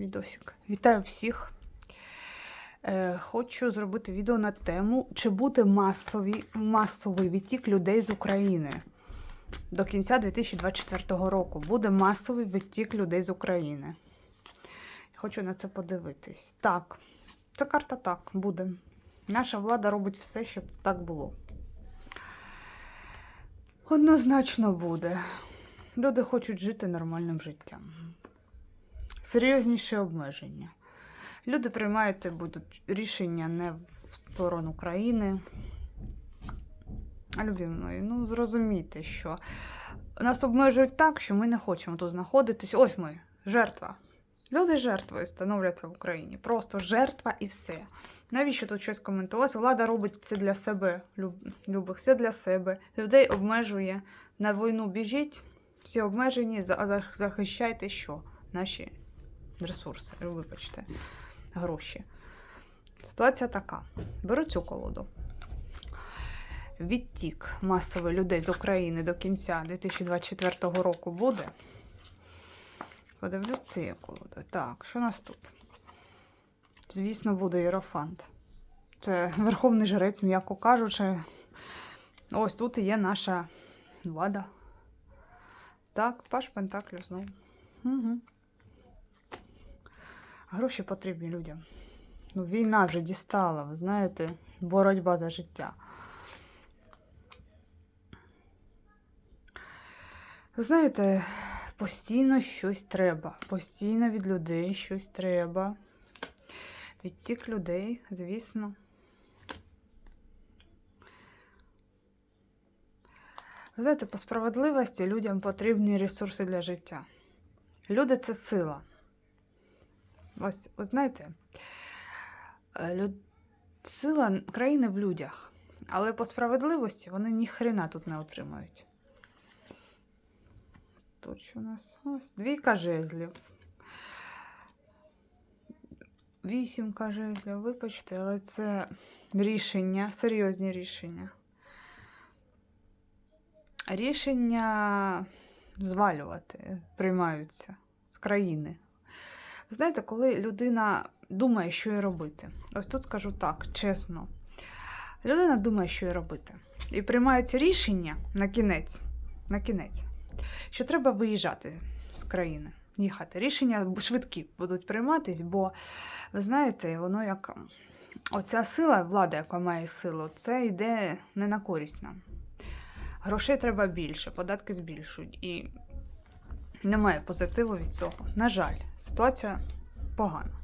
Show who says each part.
Speaker 1: відосик. Вітаю всіх. Е, хочу зробити відео на тему, чи буде масовий відтік людей з України. До кінця 2024 року буде масовий відтік людей з України. Хочу на це подивитись. Так, це карта так, буде. Наша влада робить все, щоб це так було. Однозначно буде. Люди хочуть жити нормальним життям. Серйозніші обмеження. Люди приймають будуть рішення не в сторону країни. А любі ну зрозумійте, що нас обмежують так, що ми не хочемо тут знаходитись. Ось ми, жертва. Люди жертвою становляться в Україні. Просто жертва і все. Навіщо тут щось коментувати? Влада робить це для себе, люб- любих, все для себе. Людей обмежує на війну біжіть, всі обмежені, за- за- захищайте що? Наші ресурси, вибачте, гроші. Ситуація така. Беру цю колоду. Відтік масовий людей з України до кінця 2024 року буде. Подивлюсь цією колодою. Так, що у нас тут? Звісно, буде Єрофант. Це верховний жрець, м'яко кажучи. Ось тут і є наша влада. Так, паш Пентаклю знову. Угу. Гроші потрібні людям. Ну, війна вже дістала, ви знаєте, боротьба за життя. Ви знаєте, постійно щось треба. Постійно від людей щось треба. Відтік людей, звісно. Ви знаєте, по справедливості людям потрібні ресурси для життя. Люди це сила. Ось, ви знаєте, е, люд... сила країни в людях. Але по справедливості вони ніхрена тут не отримають. Тут у нас ось двійка жезлів. Вісімка жезлів, вибачте, але це рішення, серйозні рішення. Рішення звалювати приймаються з країни. Знаєте, коли людина думає, що їй робити. Ось тут скажу так, чесно. Людина думає, що їй робити. І приймаються рішення на кінець, на кінець, що треба виїжджати з країни, їхати. Рішення швидкі будуть прийматись, бо ви знаєте, воно як оця сила, влада, яка має силу, це йде не на користь нам. Грошей треба більше, податки збільшують. І немає позитиву від цього. На жаль, ситуація погана.